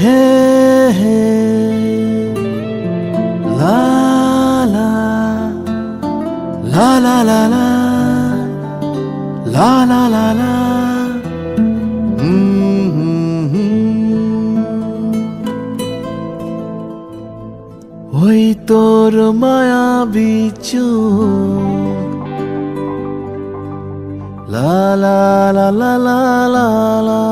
হে হে লা লা লা লা লা লা লা লা লা লা। ওই তোর মায়া বিচু লা লা লা লা লা লা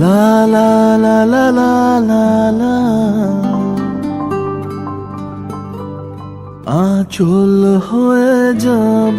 লা লা লা লা লা লা লা আচল হয়ে যাব।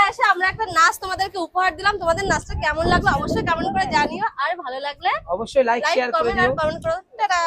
ফ্রেন্ডস আসে আমরা একটা নাচ তোমাদেরকে উপহার দিলাম। তোমাদের নাচটা কেমন লাগল অবশ্যই কমেন্ট করে জানিও আর ভালো লাগলে অবশ্যই লাইক লাইক শেয়ার করে দিও। কমেন্ট করো। টাটা!